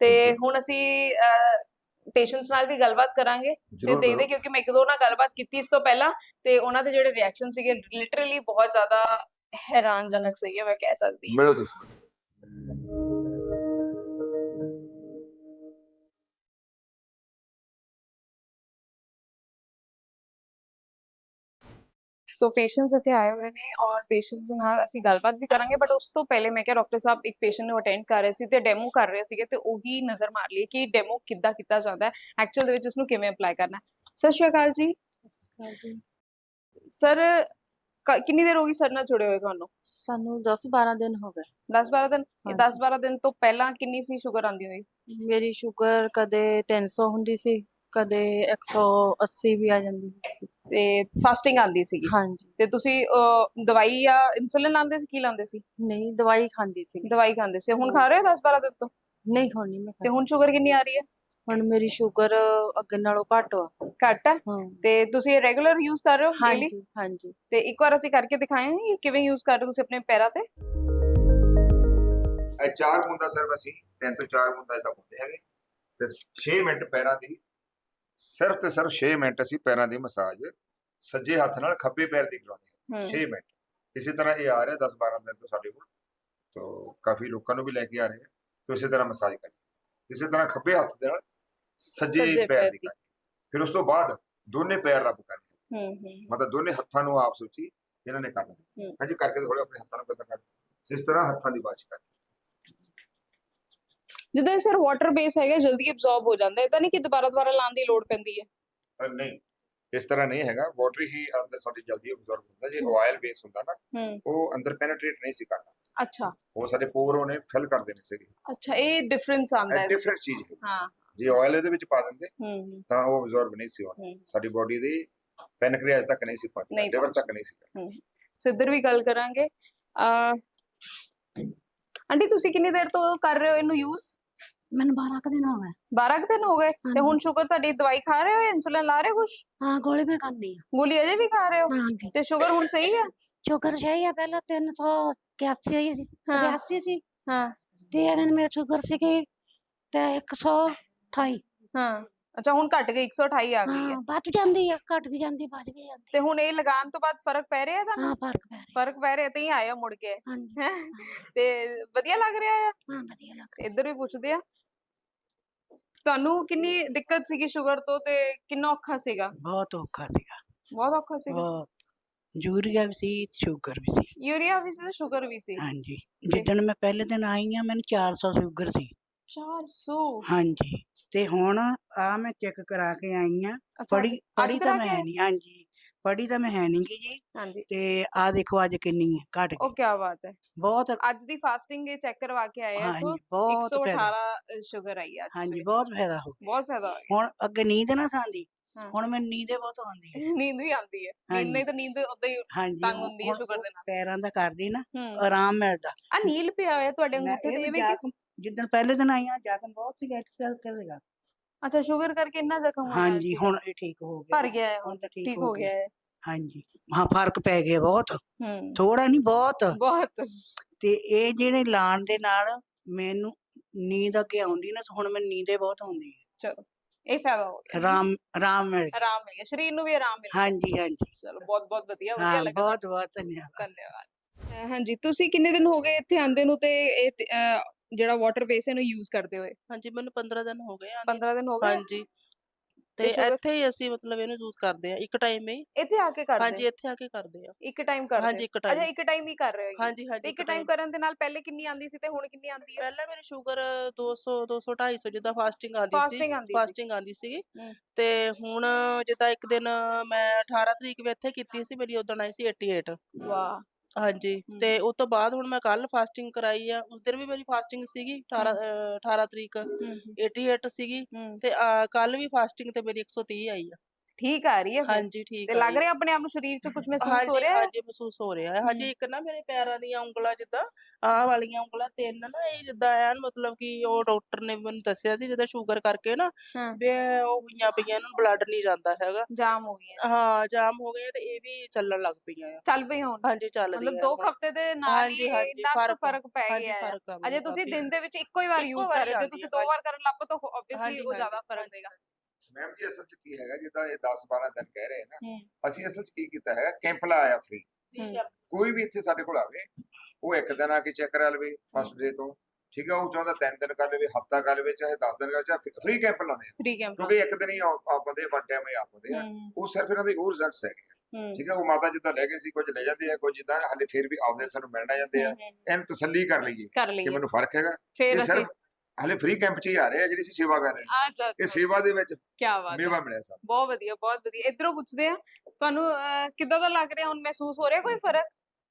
ਤੇ ਹੁਣ ਅਸੀਂ ਪੇਸ਼ੈਂਟਸ ਨਾਲ ਵੀ ਗੱਲਬਾਤ ਕਰਾਂਗੇ ਤੇ ਦੇਖਦੇ। ਕਿਉਂਕਿ ਮੈਂ ਇੱਕ ਦੋ ਨਾਲ ਗੱਲਬਾਤ ਕੀਤੀ ਇਸ ਤੋਂ ਪਹਿਲਾਂ ਤੇ ਉਹਨਾਂ ਦੇ ਜਿਹੜੇ ਰਿਐਕਸ਼ਨ ਸੀਗੇ ਲਿਟਰਲੀ ਬਹੁਤ ਜ਼ਿਆਦਾ ਹੈਰਾਨਜਨਕ ਸੀਗੇ ਮੈਂ ਕਹਿ ਸਕਦੀ ਹਾਂ ਮਿਲੋ ਤੁਸੀਂ ਸੋ ਪੇਸ਼ੈਂਟਸ ਇੱਥੇ ਆਏ ਹੋਏ ਨੇ ਔਰ ਪੇਸ਼ੈਂਟਸ ਨਾਲ ਅਸੀਂ ਗੱਲਬਾਤ ਵੀ ਕਰਾਂਗੇ ਬਟ ਉਸ ਤੋਂ ਪਹਿਲੇ ਮੈਂ ਕਿਹਾ ਡਾਕਟਰ ਸਾਹਿਬ ਇੱਕ ਪੇਸ਼ੈਂਟ ਨੂੰ ਅਟੈਂਡ ਕਰ ਰਹੇ ਸੀ ਤੇ ਡੈਮੋ ਕਰ ਰਹੇ ਸੀਗੇ ਤੇ ਉਹੀ ਨਜ਼ਰ ਮਾਰ ਲਈ ਕਿ ਡੈਮੋ ਕਿੱਦਾਂ ਕੀਤਾ ਜਾਂਦਾ ਹੈ ਐਕਚੁਅਲ ਦੇ ਵਿੱਚ ਇਸ ਨੂੰ ਕਿਵੇਂ ਅਪਲਾਈ ਕਰਨਾ ਸਤਿ ਸ਼੍ਰੀ ਅਕਾਲ ਜੀ। ਸਰ ਕਿੰਨੀ ਦੇਰ ਹੋ ਗਈ ਸਰ ਨਾਲ ਜੁੜੇ ਹੋਏ ਤੁਹਾਨੂੰ? ਸਾਨੂੰ 10 12 ਦਿਨ ਹੋ ਗਏ। 10 12 ਦਿਨ? ਹਾਂਜੀ। 10 12 ਦਿਨ ਤੋਂ ਪਹਿਲਾਂ ਕਿੰਨੀ ਸੀ ਸ਼ੂਗਰ ਆਂਦੀ ਹੋਈ? ਮੇਰੀ ਸ਼ੂਗਰ ਕਦੇ 300 ਹੁੰਦੀ ਸੀ ਕਦੇ 180 ਵੀ ਆ ਜਾਂਦੀ ਸੀ। ਤੇ ਫਾਸਟਿੰਗ ਆਂਦੀ ਸੀਗੀ। ਹਾਂਜੀ। ਤੇ ਤੁਸੀਂ ਅਹ, ਦਵਾਈ ਜਾਂ ਇਨਸੂਲਿਨ ਲਾਉਂਦੇ ਸੀ ਕੀ ਲਾਉਂਦੇ ਸੀ? ਨਹੀਂ ਦਵਾਈ ਖਾਂਦੀ ਸੀ ਦਵਾਈ ਖਾਂਦੇ ਸੀ। ਹੁਣ ਖਾ ਰਹੇ ਹੋ 10 12 ਦਿਨ ਤੋਂ? ਨਹੀਂ ਨਹੀਂ ਮੈਂ ਤੇ। ਹੁਣ ਸ਼ੂਗਰ ਕਿੰਨੀ ਆ ਰਹੀ ਹੈ? ਹੁਣ ਮੇਰੀ ਸ਼ੂਗਰ ਅੱਗੇ ਨਾਲੋਂ ਘੱਟ ਆ। ਘੱਟ ਹੈ? ਹਾਂ। ਤੇ ਤੁਸੀਂ ਇਹ ਰੈਗੂਲਰ ਯੂਜ਼ ਕਰ ਰਹੇ ਹੋ ਡੇਲੀ ਹਾਂਜੀ ਹਾਂਜੀ। ਤੇ ਇੱਕ ਵਾਰ ਅਸੀਂ ਕਰਕੇ ਦਿਖਾਏ ਹਾਂ ਇਹ ਕਿਵੇਂ ਯੂਜ਼ ਕਰ ਰਹੇ ਹੋ ਤੁਸੀਂ ਆਪਣੇ ਪੈਰਾਂ ਤੇ? ਇਹ ਚਾਰ ਬੂੰਦਾ ਸਿਰਫ ਅਸੀਂ 304 ਬੂੰਦਾ ਇਦਾਂ ਹੁੰਦੇ ਹੈਗੇ। ਤੇ 6 ਮਿੰਟ ਪੈਰਾਂ ਦੀ ਸਿਰਫ ਤੇ ਸਿਰਫ 6 ਮਿੰਟ ਅਸੀਂ ਪੈਰਾਂ ਦੀ ਮਸਾਜ ਸੱਜੇ ਹੱਥ ਨਾਲ ਖੱਬੇ ਪੈਰ ਦੀ ਕਰਾਉਂਦੇ ਹਾਂ। 6 ਮਿੰਟ। ਇਸੇ ਤਰ੍ਹਾਂ ਇਹ ਆ ਰਿਹਾ 10 12 ਦਿਨ ਤੋਂ ਸਾਡੇ ਕੋਲ। ਤੋਂ ਕਾਫੀ ਲੋਕਾਂ ਨੂੰ ਵੀ ਲੈ ਕੇ ਆ ਰਹੇ ਹਾਂ ਤੇ ਇਸੇ ਤਰ੍ਹਾਂ ਮਸਾਜ ਕਰੀ ਇਸੇ ਤਰ੍ਹਾਂ ਖੱਬੇ ਹੱਥ ਦੇ ਨਾਲ ਸੱਜੇ ਪੈਰ ਦੀ। ਕਰੀ ਫਿਰ ਉਸ ਤੋਂ ਬਾਅਦ ਦੋਨੇ ਪੈਰ ਰੱਬ ਕਰਨੇ ਹੂੰ। ਹੂੰ ਮਤਲਬ ਦੋਨੇ ਹੱਥਾਂ ਨੂੰ ਆਪਸ ਵਿੱਚ ਹੀ ਇਹਨਾਂ ਨੇ ਕਰਨਾ ਹੂੰ। ਹਾਂਜੀ ਕਰਕੇ ਥੋੜਾ ਆਪਣੇ ਹੱਥਾਂ ਨੂੰ ਪਤਾ ਕਰ ਇਸ ਤਰ੍ਹਾਂ ਹੱਥਾਂ ਦੀ ਬਾਸ਼ ਕਰ ਜਿੱਦਾਂ ਇਹ ਸਰ ਵਾਟਰ ਬੇਸ ਹੈਗਾ ਜਲਦੀ ਅਬਜ਼ੌਰਬ ਹੋ ਜਾਂਦਾ ਹੈ ਤਾਂ ਨਹੀਂ ਕਿ ਦੁਬਾਰਾ ਦੁਬਾਰਾ ਲਾਉਣ ਦੀ ਲੋੜ ਪੈਂਦੀ ਹੈ? ਅਹ ਨਹੀਂ ਇਸ ਤਰ੍ਹਾਂ ਨਹੀਂ ਹੈਗਾ। ਵਾਟਰ ਹੀ ਅੰਦਰ ਸਾਡੀ ਜਲਦੀ ਅਬਜ਼ੌਰਬ ਹੁੰਦਾ ਜੇ ਆਇਲ ਬੇਸ ਹੁੰਦਾ ਨਾ ਹੂੰ। ਉਹ ਅੰਦਰ ਪੈਨੇਟ੍ਰੇਟ ਨਹੀਂ ਸੀ ਕਰਦਾ ਅੱਛਾ। ਉਹ ਸਾਡੇ ਪੋਰ ਉਹਨੇ ਫਿਲ ਕਰ ਦੇਣੇ ਸੀਗੇ। ਅੱਛਾ ਇਹ ਡਿਫਰੈਂਸ ਆਉਂਦਾ ਹੈ। ਡਿਫਰੈਂਟ ਚੀਜ਼ ਹੈ। ਹਾਂ। ਜੇ ਆਇਲ ਇਹਦੇ ਵਿੱਚ ਪਾ ਦਿੰਦੇ ਹੂੰ ਹੂੰ, ਤਾਂ ਉਹ ਅਬਜ਼ੌਰਬ ਨਹੀਂ ਸੀ ਹੋਣਾ। ਹੂੰ। ਸਾਡੀ ਬਾਡੀ ਦੇ ਪੈਨਕ੍ਰੀਆਸ ਤੱਕ ਨਹੀਂ ਸੀ ਪਹੁੰਚਦਾ ਨਹੀਂ ਲਿਵਰ ਤੱਕ ਨਹੀਂ ਸੀ ਹੂੰ। ਸੋ ਇੱਧਰ ਵੀ ਗੱਲ ਕਰਾਂਗੇ। ਅ ਆਂਟੀ ਤੁਸੀਂ ਕਿੰਨੀ ਦੇਰ ਤੋਂ ਕਰ ਰਹੇ ਹੋ ਇਹਨੂੰ ਯੂਜ਼ ਮੈਨੂੰ 12 ਕੁ ਦਿਨ ਹੋ ਗਏ। 12 ਕੁ ਦਿਨ ਹੋ ਗਏ? ਤੇ ਹੁਣ। ਸ਼ੂਗਰ ਤੁਹਾਡੀ ਦਵਾਈ ਖਾ ਰਹੇ ਹੋ? ਇਨਸੂਲਿਨ ਲਾ ਰਹੇ ਹੋ ਕੁਛ? ਹਾਂ ਗੋਲੀ ਮੈਂ ਖਾਂਦੀ ਆ ਗੋਲੀ ਅਜੇ ਵੀ ਖਾ ਰਹੇ ਹੋ? ਤੇ ਸ਼ੂਗਰ ਹੁਣ ਸਹੀ ਹੈ? ਸ਼ੂਗਰ ਸਹੀ ਆ ਪਹਿਲਾਂ 381 ਸੀ ਹਾਂ। 83 ਸੀ। ਹਾਂ। ਤੇ ਇਹਨਾਂ ਮੇਰੀ ਸ਼ੂਗਰ ਸੀਗੀ ਤੇ 128 ਹਾਂ। ਅੱਛਾ ਹੁਣ ਘਟ ਗਈ 128 ਆ ਗਈ ਹੈ। ਹਾਂ ਵੱਧ ਜਾਂਦੀ ਆ ਘਟ ਵੀ ਜਾਂਦੀ ਵੱਧ ਵੀ ਜਾਂਦੀ ਤੇ ਹੁਣ ਇਹ ਲਗਾਉਣ ਤੋਂ ਬਾਅਦ ਫ਼ਰਕ ਪੈ ਰਿਹਾ ਤੁਹਾਨੂੰ? ਹਾਂ ਫ਼ਰਕ ਪੈ ਰਿਹਾ। ਫ਼ਰਕ ਪੈ ਰਿਹਾ ਤੇ ਹੀ ਆਇਆ ਮੁੜ ਕੇ। ਹਾਂਜੀ ਹੈਂ? ਤੇ ਵਧੀਆ ਲੱਗ ਰਿਹਾ ਆ? ਹਾਂ ਵਧੀਆ ਲੱਗ ਇੱਧਰ ਵੀ ਪੁੱਛਦੇ ਆ। ਤੁਹਾਨੂੰ ਕਿੰਨੀ ਦਿੱਕਤ ਸੀਗੀ ਸ਼ੂਗਰ ਤੋਂ ਤੇ ਕਿੰਨਾ ਔਖਾ ਸੀਗਾ? ਬਹੁਤ ਔਖਾ ਸੀਗਾ। ਬਹੁਤ ਔਖਾ ਸੀਗਾ? ਬਹੁਤ। ਯੂਰੀਆ ਵੀ ਸੀ ਸ਼ੂਗਰ ਵੀ ਸੀ। ਯੂਰੀਆ ਵੀ ਸੀ ਤੇ ਸ਼ੂਗਰ ਵੀ ਸੀ। ਹਾਂਜੀ। ਜਿੱਦਣ ਮੈਂ ਪਹਿਲੇ ਦਿਨ ਆਈ ਆ ਮੈਨੂੰ 400 ਸ਼ੂਗਰ ਸੀ। 400 ਹਾਂਜੀ ਤੇ ਹੁਣ ਆ ਮੈਂ ਚੈੱਕ ਕਰਾ ਕੇ ਆਈ ਆ। ਅੱਛਾ ਪੜੀ ਪੜੀ ਤਾਂ ਕਰਾ ਮੈਂ ਕੇ ਹੈ ਆਏ? ਨਹੀਂ ਹਾਂਜੀ ਪੜੀ ਤਾਂ ਮੈਂ ਹੈ ਨਹੀਂ ਗੀ ਜੀ। ਹਾਂਜੀ। ਤੇ ਆ ਦੇਖੋ ਅੱਜ ਕਿੰਨੀ ਹੈ ਘਟ ਉਹ ਗਈ। ਕੀ ਬਾਤ ਹੈ। ਬਹੁਤ ਅੱਜ ਦੀ ਫਾਸਟਿੰਗ ਇਹ ਚੈੱਕ ਕਰਵਾ ਕੇ ਆਏ ਆ ਬਹੁਤ ਫਾਇਦਾ। 118 ਸ਼ੂਗਰ ਆਈ ਆ ਅੱਜ ਹਾਂਜੀ ਸਵੇਰੇ। ਬਹੁਤ ਫਾਇਦਾ ਹੋ ਗਿਆ। ਬਹੁਤ ਫਾਇਦਾ ਹੋ ਹੁਣ ਅੱਗੇ ਨੀਂਦ ਨਾ ਸਾਂਦੀ ਹਾਂ। ਹੁਣ ਮੈਨੂੰ ਨੀਂਦ ਬਹੁਤ ਆਉਂਦੀ ਹੈ। ਨੀਂਦ ਵੀ ਆਉਂਦੀ ਹੈ। ਨੀਂਦ। ਨਹੀਂ ਤਾਂ ਨੀਂਦ ਉਦਾਂ ਹੀ ਹਾਂਜੀ ਤੰਗ ਹੁੰਦੀ ਹੈ ਹੁਣ ਸ਼ੂਗਰ ਦੇ ਨਾਲ। ਪੈਰਾਂ ਦਾ ਕਰਦੀ ਨਾ ਹੂੰ। ਆਰਾਮ ਮਿਲਦਾ। ਆ ਨੀਲ ਪਿਆ ਹੋਇਆ ਤੁਹਾਡੇ ਮੈਂ ਅੰਗੂਠੇ ਤੇ ਇਹ ਇਹ ਵੀ ਜ਼ਖਮ ਜਿੱਦਣ ਪਹਿਲੇ ਦਿਨ ਆਈ ਆ ਜ਼ਖਮ ਬਹੁਤ ਸੀ ਐਕਸਰਸਾਈਜ਼ ਕਰੇਗਾ ਅੱਛਾ ਸ਼ੂਗਰ ਕਰਕੇ ਇੰਨਾ ਜ਼ਖਮ ਹੋਇਆ ਹਾਂਜੀ ਸੀਗਾ। ਹੁਣ ਇਹ ਠੀਕ ਹੋ ਗਿਆ। ਭਰ ਗਿਆ ਹੈ ਹੁਣ ਹੁਣ ਤਾਂ ਠੀਕ ਹੋ ਗਿਆ ਹੈ। ਹਾਂਜੀ ਹਾਂ ਫ਼ਰਕ ਪੈ ਗਿਆ ਬਹੁਤ। ਹੂੰ। ਥੋੜਾ ਨਹੀਂ ਬਹੁਤ। ਬਹੁਤ। ਤੇ ਇਹ ਜਿਹੜੇ ਲਾਣ ਦੇ ਨਾਲ ਮੈਨੂੰ ਨੀਂਦ ਅੱਗੇ ਆਉਂਦੀ ਨਾ ਹੁਣ ਮੈਨੂੰ ਨੀਂਦੇ ਬਹੁਤ ਆਉਂਦੀ ਹੈ। ਚਲੋ ਇਹ ਫਾਇਦਾ ਹੋ ਗਿਆ। ਆਰਾਮ ਆਰਾਮ ਮਿਲ ਗਿਆ। ਆਰਾਮ ਮਿਲ ਗਿਆ ਸਰੀਰ ਨੂੰ ਵੀ ਆਰਾਮ ਮਿਲ ਗਿਆ। ਹਾਂਜੀ ਹਾਂਜੀ। ਚਲੋ ਬਹੁਤ ਬਹੁਤ ਵਧੀਆ ਵਧੀਆ ਹਾਂ ਲੱਗਾ। ਬਹੁਤ ਬਹੁਤ ਧੰਨਵਾਦ। ਧੰਨਵਾਦ। ਅਹ ਹਾਂਜੀ ਤੁਸੀਂ ਕਿੰਨੇ ਦਿਨ ਹੋ ਗਏ ਇੱਥੇ ਆਂਦੇ ਨੂੰ ਤੇ ਇਹ ਤੇ, ਅਹ, ਜਿਹੜਾ ਵਾਟਰ ਬੇਸ ਇਹਨੂੰ ਯੂਜ਼ ਕਰਦੇ ਹੋਏ। ਹਾਂਜੀ ਮੈਨੂੰ 15 ਦਿਨ ਹੋ ਗਏ ਆਂਦੇ 15 ਦਿਨ ਹੋ ਗਏ? ਹਾਂਜੀ। ਤੇ sugar- ਇੱਥੇ ਹੀ ਅਸੀਂ ਮਤਲਬ ਇਹਨੂੰ ਯੂਜ਼ ਕਰਦੇ ਆ ਇੱਕ ਟਾਈਮ ਹੀ। ਇੱਥੇ ਆ ਕੇ ਕਰਦੇ ਹਾਂਜੀ ਇੱਥੇ ਆ ਕੇ ਕਰਦੇ ਆ ਇੱਕ ਟਾਈਮ ਕਰਦੇ ਹਾਂਜੀ, ਇੱਕ ਅੱਛਾ। ਇੱਕ ਟਾਈਮ ਹੀ ਕਰ ਰਹੇ ਹੋ? ਹਾਂਜੀ ਤੇ ਹਾਂਜੀ ਇੱਕ ਟਾਈਮ ਕਰਨ ਦੇ ਨਾਲ ਪਹਿਲੇ ਕਿੰਨੀ ਆਂਦੀ ਸੀ ਤੇ ਹੁਣ ਕਿੰਨੀ ਆਂਦੀ ਹੈ? ਪਹਿਲਾਂ ਮੇਰੀ ਸ਼ੂਗਰ 200 200 250 ਜਿੱਦਾਂ ਫਾਸਟਿੰਗ ਆਂਦੀ ਸੀ। Fasting ਆਉਂਦੀ ਸੀ। ਫਾਸਟਿੰਗ ਆਂਦੀ ਹਮ। ਤੇ ਹੁਣ ਜਿੱਦਾਂ ਇੱਕ ਦਿਨ ਮੈਂ 18 ਤਰੀਕ ਵੀ ਇੱਥੇ ਕੀਤੀ ਸੀ ਮੇਰੀ ਉਦੋਂ ਆਈ ਸੀ 88 ਵਾਹ। ਹਾਂਜੀ। ਤੇ ਉਸ ਤੋਂ ਬਾਅਦ ਹੁਣ ਮੈਂ ਕੱਲ ਫਾਸਟਿੰਗ ਕਰਾਈ ਆ ਉਸ ਦਿਨ ਵੀ ਮੇਰੀ ਫਾਸਟਿੰਗ ਸੀਗੀ 18 ਅਹ 18 ਤਰੀਕ 88 ਸੀਗੀ ਹੂੰ। ਤੇ ਕੱਲ ਵੀ ਫਾਸਟਿੰਗ ਤੇ ਮੇਰੀ 130 ਆਈ ਆ। ਠੀਕ ਆ ਰਹੀ ਹੈ ਫਿਰ? ਹਾਂਜੀ ਠੀਕ ਤੇ ਆ ਲੱਗ ਜੀ। ਰਿਹਾ ਆਪਣੇ ਆਪ ਨੂੰ ਸਰੀਰ 'ਚ ਕੁਝ ਮਹਿਸੂਸ ਹੋ ਹਾਂਜੀ ਰਿਹਾ ਹੈ ਹਾਂਜੀ ਮਹਿਸੂਸ ਹੋ ਰਿਹਾ ਹੈ ਹਾਂਜੀ ਇੱਕ ਨਾ ਮੇਰੇ ਪੈਰਾਂ ਦੀਆਂ ਉਂਗਲਾਂ ਜਿੱਦਾਂ ਆਹ ਵਾਲੀਆਂ ਉਂਗਲਾਂ ਤਿੰਨ ਨਾ ਇਹ ਜਿੱਦਾਂ ਐਨ ਮਤਲਬ ਕਿ ਉਹ ਡਾਕਟਰ ਨੇ ਮੈਨੂੰ ਦੱਸਿਆ ਸੀ ਜਿੱਦਾਂ ਸ਼ੂਗਰ ਕਰਕੇ ਨਾ ਹਾਂ। ਵੀ ਇਹ ਉਹ ਹੋਈਆਂ ਪਈਆਂ ਨੂੰ ਬਲੱਡ ਨਹੀਂ ਜਾਂਦਾ ਹੈਗਾ ਜਾਮ ਹੋ ਗਈਆਂ ਹਾਂ ਜਾਮ ਹੋ ਗਏ ਤੇ ਇਹ ਵੀ ਚੱਲਣ ਲੱਗ ਪਈਆਂ ਆ ਚੱਲ ਪਈ ਹੁਣ ਹਾਂਜੀ ਚੱਲਦੀਆਂ ਮਤਲਬ ਦੋ ਹੁਣ। ਹਫ਼ਤੇ ਦੇ ਨਾਲ ਹੀ ਹਾਂਜੀ, ਹਾਂਜੀ, ਇੰਨਾ ਕੁ ਫਰਕ- ਫ਼ਰਕ ਪੈ ਹਾਂਜੀ ਗਿਆ ਹੈ ਫ਼ਰਕ ਆ ਅਜੇ ਮੈਨੂੰ ਤੁਸੀਂ ਕਾਫੀ। ਦਿਨ ਦੇ ਵਿੱਚ ਇੱਕੋ ਹੀ ਵਾਰ ਇੱਕੋ ਯੂਜ਼ ਵਾਰ ਕਰ ਰਹੇ ਹੋ ਜੇ ਜਾਂਦੀ ਤੁਸੀਂ ਦੋ। ਵਾਰ ਕਰਨ ਲੱਗ ਪਓ ਤਾਂ ਆਬਵੀਅਸਲੀ ਹਾਂਜੀ, ਉਹ ਜ਼ਿਆਦਾ ਫ਼ਰਕ ਹਾਂਜੀ। ਦੇਗਾ ਮੈਮ ਜੀ ਅਸਲ 'ਚ ਕੀ ਹੈਗਾ ਜਿੱਦਾਂ ਇਹ 10 12 ਦਿਨ ਕਹਿ ਰਹੇ ਨਾ। ਅਸੀਂ ਅਸਲ 'ਚ ਕੀ ਕੀਤਾ ਹੈਗਾ ਕੈਂਪ ਲਾਇਆ ਫ੍ਰੀ। ਕੋਈ ਵੀ ਇੱਥੇ ਸਾਡੇ ਕੋਲ ਆਵੇ ਉਹ ਇੱਕ ਦਿਨ ਆ ਕੇ ਚੈੱਕ ਕਰਾ ਲਵੇ ਫਸਟ ਡੇ ਤੋਂ। ਠੀਕ ਹੈ ਉਹ ਚਾਹੁੰਦਾ ਤਿੰਨ ਦਿਨ ਕਰ ਲਵੇ ਹਫਤਾ ਕਰ ਲਵੇ ਚਾਹੇ 10 ਦਿਨ ਕਰ ਚਾਹੇ ਫ੍ਰੀ ਕੈਂਪ ਲਾਉਂਦੇ ਆ। ਫ੍ਰੀ ਕੈਂਪ ਕਿਉਂਕਿ ਇੱਕ ਦਿਨ ਹੀ ਆਪਦੇ ਵਨ ਟਾਈਮ ਹੀ ਆਪਦੇ ਆ। ਉਹ ਸਿਰਫ ਇਹਨਾਂ ਦੇ ਉਹ ਰਿਜ਼ਲਟਸ ਹੈਗੇ। ਠੀਕ ਹੈ ਉਹ ਮਾਤਾ ਜਿੱਦਾਂ ਲੈ ਗਏ ਸੀ ਕੁਝ ਲੈ ਜਾਂਦੇ ਆ ਕੁਝ ਜਿੱਦਾਂ ਹਲੇ ਫਿਰ ਵੀ ਆਉਂਦੇ ਸਾਨੂੰ ਮਿਲਣ ਜਾਂਦੇ ਆ। ਇਹਨੂੰ ਤਸੱਲੀ ਕਰ ਲਈਏ ਕਿ ਮੈਨੂੰ ਫ਼ਰਕ ਹੈਗਾ। ਫਿਰ ਇਹ ਸਿਰਫ ਹਲੇ ਫ੍ਰੀ ਕੈਂਪ 'ਚ ਹੀ ਆ ਰਹੇ ਆ ਜਿਹੜੀ ਅਸੀਂ ਸੇਵਾ ਕਰ ਰਹੇ ਹਾਂ। ਅੱਛਾ ਇਹ ਸੇਵਾ ਦੇ ਵਿੱਚ ਕੀ ਬਾਤ ਹੈ। ਮੇਵਾ ਮਿਲਿਆ ਸਾਨੂੰ ਬਹੁਤ ਵਧੀਆ ਬਹੁਤ ਵਧੀਆ। ਇਧਰੋਂ ਪੁੱਛਦੇ ਆ ਤੁਹਾਨੂੰ ਅਹ, ਕਿੱਦਾਂ ਦਾ ਲੱਗ ਰਿਹਾ? ਹੁਣ ਮਹਿਸੂਸ ਹੋ ਰਿਹਾ ਕੋਈ ਫ਼ਰਕ?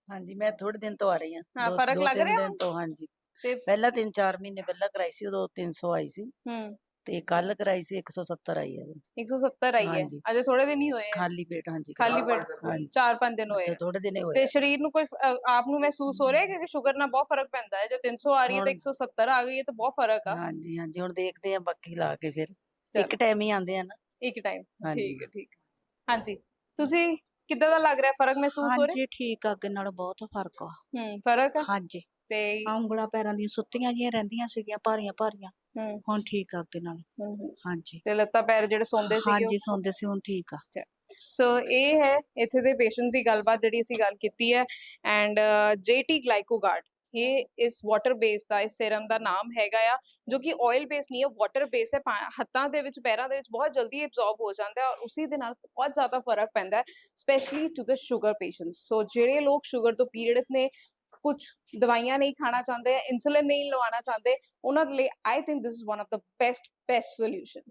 ਹਾਂਜੀ ਮੈਂ ਥੋੜੇ ਦਿਨ ਤੋਂ ਆ ਰਹੀ ਹਾਂ, ਹਾਂ ਦੋ ਫ਼ਰਕ ਦੋ ਲੱਗ ਤਿੰਨ ਰਿਹਾ ਦਿਨ ਹੁਣ? ਤੋਂ ਹਾਂਜੀ। ਤੇ ਪਹਿਲਾਂ 3-4 ਮਹੀਨੇ ਪਹਿਲਾਂ ਕਰਾਈ ਸੀ ਉਦੋਂ 300 ਆਈ ਸੀ। ਹੂੰ। ਤੇ ਕੱਲ ਕਰਾਈ ਸੀ 170 ਆਈ ਹੈ 170 ਆਈ ਹੈ। ਹਾਂਜੀ। ਅਜੇ ਥੋੜੇ ਦਿਨ ਹੀ ਹੋਏ ਆ। ਖਾਲੀ ਪੇਟ ਹਾਂਜੀ ਖਾਲੀ ਪੇਟ। ਹਾਂਜੀ। 4-5 ਦਿਨ ਹੋਏ ਅੱਛਾ ਆ। ਥੋੜੇ ਦਿਨੇ ਹੋਏ ਤੇ ਆ। ਸਰੀਰ ਨੂੰ ਕੋਈ ਆਪ ਨੂੰ ਮਹਿਸੂਸ ਹੋ ਰਿਹਾ ਹੈ ਕਿ ਸ਼ੂਗਰ ਨਾਲ ਬਹੁਤ ਫ਼ਰਕ ਪੈਂਦਾ ਹੈ? ਜੇ 300 ਆ ਰਹੀ ਹੈ ਤੇ ਹੁਣ- 170 ਆ ਗਈ ਹੈ ਤਾਂ ਬਹੁਤ ਫ਼ਰਕ ਆ। ਹਾਂਜੀ ਹਾਂਜੀ। ਹੁਣ ਦੇਖਦੇ ਆ ਬਾਕੀ ਲਾ ਕੇ ਫਿਰ। ਚਲੋ। ਇੱਕ ਟਾਈਮ ਹੀ ਆਉਂਦੇ ਆ ਨਾ। ਇੱਕ ਟਾਈਮ। ਹਾਂਜੀ। ਠੀਕ ਹੈ ਠੀਕ ਹੈ। ਹਾਂਜੀ। ਤੁਸੀਂ ਕਿੱਦਾਂ ਦਾ ਲੱਗ ਰਿਹਾ? ਫ਼ਰਕ ਮਹਿਸੂਸ ਹੋ ਰਿਹਾ? ਹਾਂਜੀ ਠੀਕ ਆ। ਅੱਗੇ ਨਾਲੋਂ ਬਹੁਤ ਫ਼ਰਕ ਆ। ਹੂੰ ਫ਼ਰਕ ਆ? ਹਾਂਜੀ। ਤੇ ਆਹ ਉਂਗਲਾਂ ਪੈਰਾਂ ਦੀਆਂ ਸੁੱਤੀਆਂ ਜੀਆਂ ਰਹਿੰਦੀਆਂ ਸੀਗੀਆਂ ਭਾਰੀਆਂ ਭਾਰੀਆਂ ਹੂੰ ਹੁਣ ਠੀਕ ਆ ਅੱਗੇ ਨਾਲ। ਹੂੰ, ਹੂੰ। ਹਾਂਜੀ। ਤੇ ਲੱਤਾਂ ਪੈਰ ਜਿਹੜੇ ਸੌਂਦੇ ਸੀਗੇ ਹਾਂਜੀ ਸੌਂਦੇ ਸੀ ਹੁਣ ਠੀਕ ਆ। ਸੋ ਇਹ ਹੈ ਇੱਥੇ ਦੇ ਪੇਸ਼ੈਂਟਸ ਦੀ ਗੱਲਬਾਤ ਜਿਹੜੀ ਅਸੀਂ ਗੱਲ ਕੀਤੀ ਹੈ ਐਂਡ ਜੇਟੀ ਗਲਾਈਕੋਗਾਰਡ ਇਹ ਇਸ ਵਾਟਰ ਬੇਸ ਦਾ ਇਸ ਸੀਰਮ ਦਾ ਨਾਮ ਹੈਗਾ ਆ ਜੋ ਕਿ ਆਇਲ ਬੇਸ ਨਹੀਂ ਹੈ ਵਾਟਰ ਬੇਸ ਹੈ ਪਾ- ਹੱਥਾਂ ਦੇ ਵਿੱਚ ਪੈਰਾਂ ਦੇ ਵਿੱਚ ਬਹੁਤ ਜਲਦੀ ਐਬਜ਼ੌਰਬ ਹੋ ਜਾਂਦਾ ਹੈ ਔਰ ਉਸੇ ਦੇ ਨਾਲ ਬਹੁਤ ਜ਼ਿਆਦਾ ਫ਼ਰਕ ਪੈਂਦਾ ਹੈ specially to the sugar patients so ਜਿਹੜੇ ਲੋਕ ਸ਼ੂਗਰ ਤੋਂ ਪੀੜਿਤ ਨੇ ਕੁਝ ਦਵਾਈਆਂ ਨਹੀਂ ਖਾਣਾ ਚਾਹੁੰਦੇ ਇਨਸੂਲਿਨ ਨਹੀਂ ਲਵਾਉਣਾ ਚਾਹੁੰਦੇ, ਉਹਨਾਂ ਦੇ ਲਈ I think this is one of the best best solution